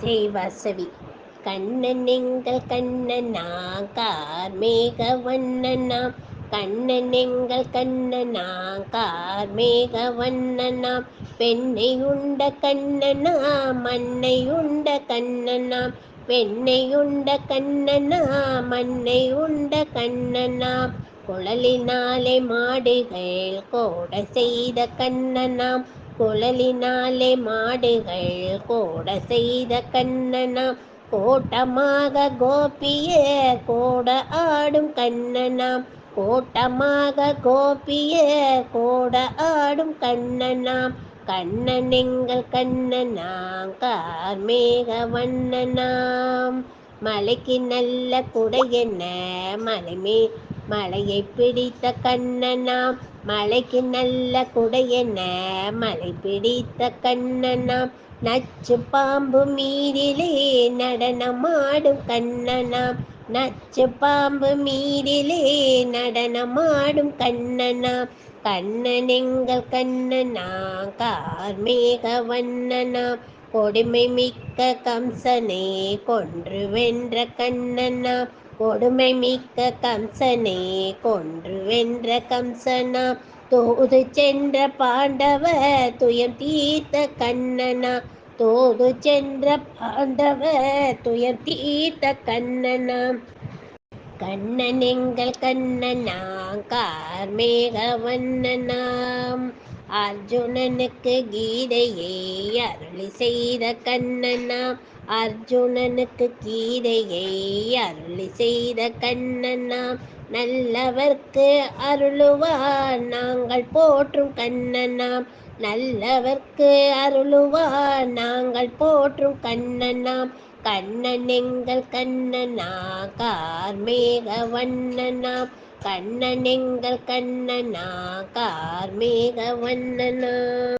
ஜெய் வாசவி. கண்ணன் எங்கள் கண்ணனா கார்மேக வண்ணனா கண்ணன் எங்கள் கண்ணனா கார்மேக வண்ணனா பெண்ணை உண்ட கண்ணனா மண்ணை உண்ட கண்ணனா பெண்ணை உண்ட கண்ணனா மண்ணை உண்ட கண்ணனா குழலினாலே மாடுகள் கோட செய்த கண்ணனாம். குழலினாலே மாடுகள் கோட செய்த கண்ணனாம் கோட்டமாக கோபியே கோட ஆடும் கண்ணனாம் கோட்டமாக கோபியே கோட ஆடும் கண்ணனாம் கண்ணன் எங்கள் கண்ணனாம் கார்மேக வண்ணனாம் மலைக்கு நல்ல குடை என்ன? மலைமே மலையை பிடித்த கண்ணனாம் மலைக்கு நல்ல குடையென்ன மலை பிடித்த கண்ணனாம் நச்சு பாம்பு மீதிலே நடனமாடும் கண்ணனாம். நச்சு பாம்பு மீதிலே நடனமாடும் கண்ணனாம். கண்ணன் எங்கள் கண்ணனா கார்மேக வண்ணனா கொடுமை மிக்க கம்சனே கொன்று வென்ற கண்ணனா கொடுமை மிக்க கம்சனே கொன்று வென்ற கம்சனா. தோது சென்ற பாண்டவ துயம் தீர்த்த கண்ணனா. தோது சென்ற பாண்டவ துயம் தீர்த்த கண்ணனா. கண்ணன் எங்கள் கண்ணனா கார்மேக வண்ணனாம். அர்ஜுனனுக்கு கீதையை அருளி செய்த கண்ணனாம் அர்ஜுனனுக்கு கீதையை அருளி செய்த கண்ணனாம் நல்லவர்க்கு அருளுவார் நாங்கள் போற்றும் கண்ணனாம் நல்லவர்க்கு அருளுவார் நாங்கள் போற்றும் கண்ணனாம் கண்ணன் எங்கள் கண்ணனா கார்மேக வண்ணனாம் கண்ணன் எங்கள் கண்ணனா கார்மேக வண்ணனா.